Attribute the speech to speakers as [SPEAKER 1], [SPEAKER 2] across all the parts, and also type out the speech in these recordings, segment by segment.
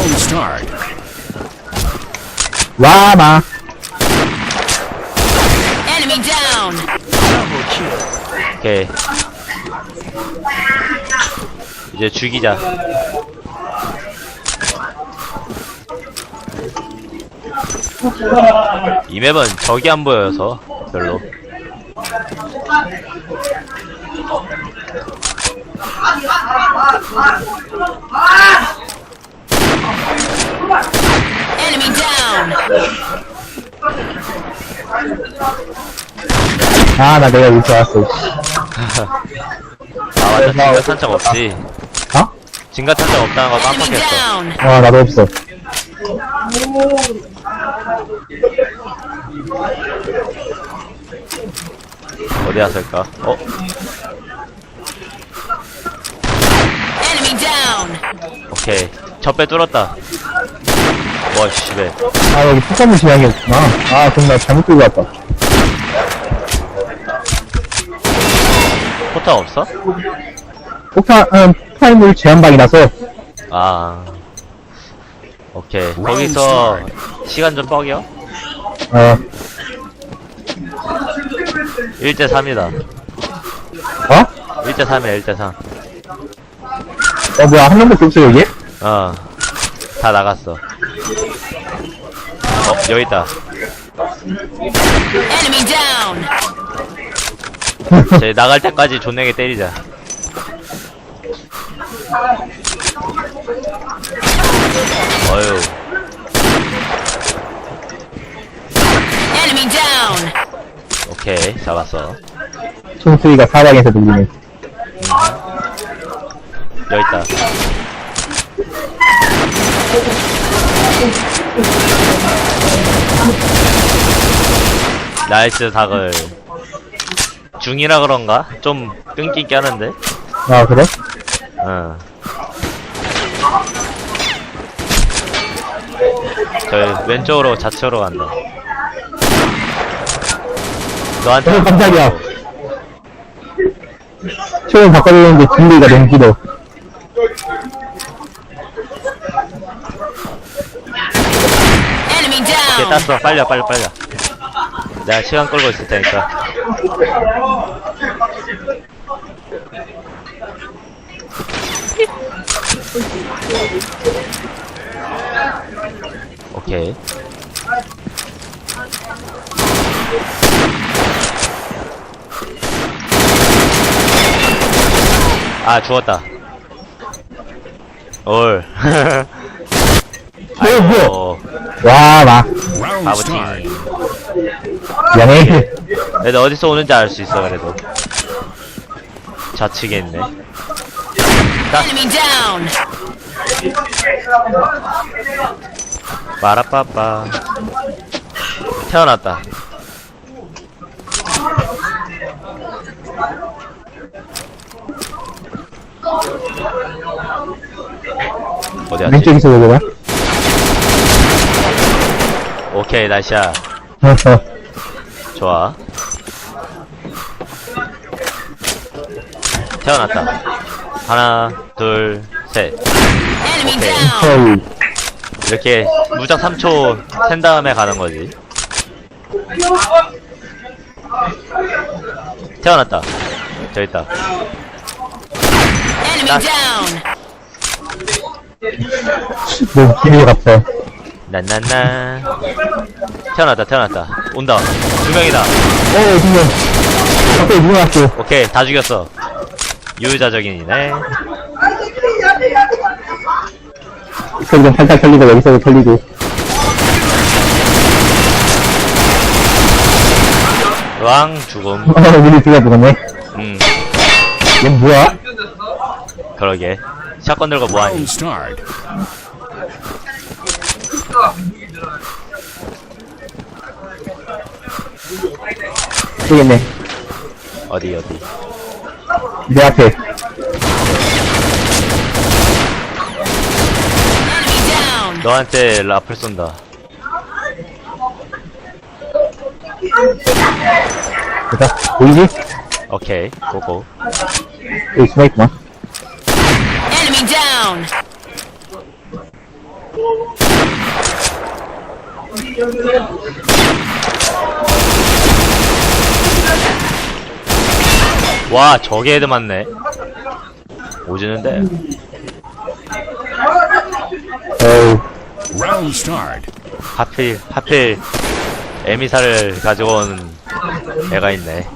[SPEAKER 1] Round start.
[SPEAKER 2] 와, 마.
[SPEAKER 3] Enemy down.
[SPEAKER 4] 오케이. 이제 죽이자. 이 맵은 적이 안 보여서 별로.
[SPEAKER 3] Enemy down.
[SPEAKER 2] 아, 나 내가 일줄 알았어.
[SPEAKER 4] 아 맞다 진가 탄창 없지.
[SPEAKER 2] 어?
[SPEAKER 4] 진가 탄창 없다는 거
[SPEAKER 3] Enemy
[SPEAKER 4] 깜빡했어.
[SPEAKER 3] down.
[SPEAKER 2] 아, 나도 없어.
[SPEAKER 4] 어디 갔을까? 어?
[SPEAKER 3] Enemy down.
[SPEAKER 4] 오케이. 첫배 뚫었다. 와 씨발.
[SPEAKER 2] 아, 여기 폭탄물 지향이었구나. 아, 그럼 나 잘못 들고 왔다.
[SPEAKER 4] 포탑 없어?
[SPEAKER 2] 폭탄, 음, 폭탄물 제한방이라서,
[SPEAKER 4] 아. 오케이. 거기서 시간 좀 뻑여?
[SPEAKER 2] 어,
[SPEAKER 4] 1대3이다.
[SPEAKER 2] 어?
[SPEAKER 4] 1대3이야, 1대3.
[SPEAKER 2] 어, 뭐야, 한 명밖에 없어, 여기?
[SPEAKER 4] 어. 다 나갔어. 어, 여기 있다.
[SPEAKER 3] Enemy down.
[SPEAKER 4] 쟤 나갈 때까지 존내게 때리자. 어휴.
[SPEAKER 3] Enemy down.
[SPEAKER 4] 오케이. 잡았어.
[SPEAKER 2] 총소리가 사방에서 들리네.
[SPEAKER 4] 여기 있다. 나이스 닭을 중이라 그런가? 좀 끈기 하는데?
[SPEAKER 2] 아, 그래?
[SPEAKER 4] 응. 저 왼쪽으로 좌측으로 간다. 너한테
[SPEAKER 2] 어, 깜짝이야. 처음 바꿔주는데 딜리가 너무 길어.
[SPEAKER 3] Down.
[SPEAKER 4] 땄어 빨리 빨리 와 내가 시간 끌고 있을 테니까 오케이 아 죽었다 올
[SPEAKER 2] 어?
[SPEAKER 4] 아이고
[SPEAKER 2] 와, 마.
[SPEAKER 1] Start.
[SPEAKER 4] 바보팅
[SPEAKER 2] 미안해.
[SPEAKER 4] 애들 어디서 오는지 알 수 있어 그래도 좌측에 있네
[SPEAKER 3] Enemy down.
[SPEAKER 4] 마라빠빠 태어났다 어디 갔지?
[SPEAKER 2] 왼쪽에서 보거라.
[SPEAKER 4] 오케이 나이샤 좋아 태어났다 하나 둘셋. 이렇게 무작 3초 센 다음에 가는 거지. 태어났다. 저 있다.
[SPEAKER 3] Down.
[SPEAKER 2] 너무 길이 같아.
[SPEAKER 4] 난난난. 태어났다, 태어났다. 온다. 두 명이다.
[SPEAKER 2] 어, 지금. 갑자기 누가 왔어.
[SPEAKER 4] 오케이, 다 죽였어. 유유자적인이네.
[SPEAKER 2] 여기서 살짝 털리고, 여기서도 털리고.
[SPEAKER 4] 왕 죽음.
[SPEAKER 2] 어, 우리 둘다 죽었네.
[SPEAKER 4] 음,
[SPEAKER 2] 얘 뭐야?
[SPEAKER 4] 그러게. 샷건 들고 뭐하니?
[SPEAKER 1] Round start.
[SPEAKER 2] 모르겠네.
[SPEAKER 4] 어디, 어디.
[SPEAKER 2] 내 앞에.
[SPEAKER 4] 너한테 라플 쏜다.
[SPEAKER 2] 됐다. 보이지?
[SPEAKER 4] 오케이, 고고.
[SPEAKER 2] 여기 숨어있구만.
[SPEAKER 3] Enemy down.
[SPEAKER 4] 와, 저게 헤드 맞네. 오지는데.
[SPEAKER 1] Round start.
[SPEAKER 4] 하필, 하필, 에미사를 가지고 온 애가 있네.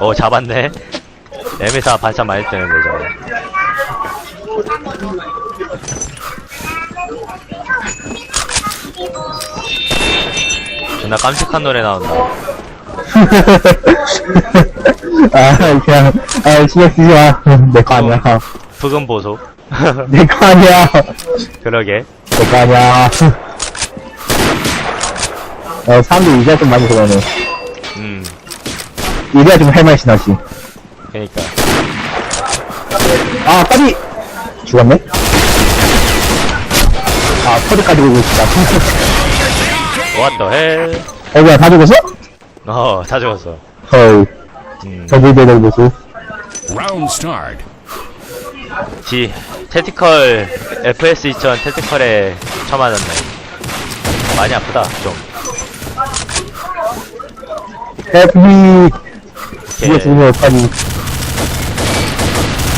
[SPEAKER 4] 오, 잡았네. 에미사 반찬 많이 뜨는데, 저거. 존나 깜찍한 노래 나온다.
[SPEAKER 2] 아, 그냥, 아, 신경 쓰지 마. 내 거 아니야.
[SPEAKER 4] 푸근 보소.
[SPEAKER 2] 내 거 아니야.
[SPEAKER 4] 그러게.
[SPEAKER 2] 내 거 아니야. 어, 사람들이 이제야 좀 많이 그러네.
[SPEAKER 4] 음,
[SPEAKER 2] 이래야 좀 할 맛이 나지.
[SPEAKER 4] 그니까.
[SPEAKER 2] 아, 까비! 죽었네? 아, 포드까지 오고 있다.
[SPEAKER 4] What the hell?
[SPEAKER 2] 어, 뭐야, 다 죽었어?
[SPEAKER 4] 어, 다 죽었어.
[SPEAKER 2] 헐,
[SPEAKER 4] 음,
[SPEAKER 2] 더블대들 보수.
[SPEAKER 1] Round start.
[SPEAKER 4] 지, 테티컬, FS 2000 테티컬에 처맞았네. 많이 아프다, 좀.
[SPEAKER 2] FB, 이거
[SPEAKER 4] 오케이,
[SPEAKER 2] 죽으면 어떡하니.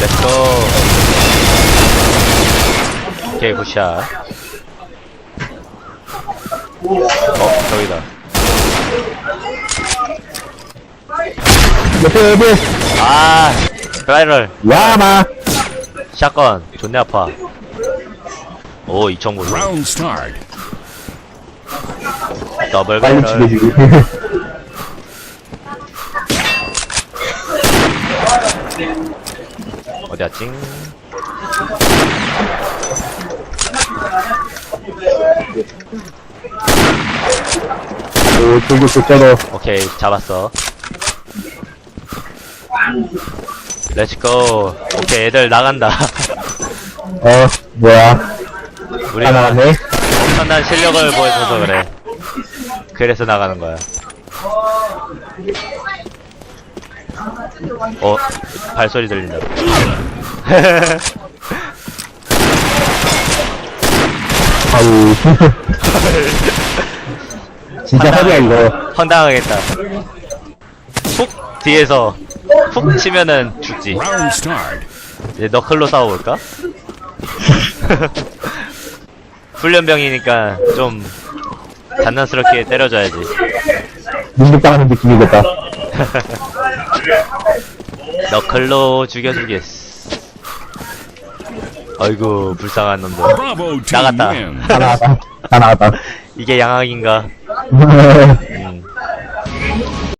[SPEAKER 4] 렛츠고. 오케이, 굿샷. 어, 저기다.
[SPEAKER 2] 옆에,
[SPEAKER 4] 아, 드라이럴.
[SPEAKER 2] 야마!
[SPEAKER 4] 샷건. 존내 아파. 오, 2,900.
[SPEAKER 1] Round start.
[SPEAKER 4] 더블
[SPEAKER 2] 빨리
[SPEAKER 4] 배럴.
[SPEAKER 2] 죽여주기.
[SPEAKER 4] 어디였지?
[SPEAKER 2] 오, 저기 쫓겨도.
[SPEAKER 4] 오케이, 잡았어. 렛츠고. 오케이, 애들 나간다.
[SPEAKER 2] 어, 뭐야. 다
[SPEAKER 4] 우리가
[SPEAKER 2] 나왔네.
[SPEAKER 4] 엄청난 실력을 보여줘서 그래. 그래서 나가는 거야. 어, 발소리 들린다.
[SPEAKER 2] 아우. 진짜 허리야, 이거.
[SPEAKER 4] 황당하겠다. 훅! 뒤에서 훅 치면은 죽지. 이제 너클로 싸워볼까? 훈련병이니까 좀 장난스럽게 때려줘야지.
[SPEAKER 2] 민족당하는 느낌이겠다.
[SPEAKER 4] 너클로 죽여주겠어. 아이고 불쌍한 놈들. 나갔다.
[SPEAKER 2] 다 나왔다. 다 나왔다.
[SPEAKER 4] 이게 양악인가?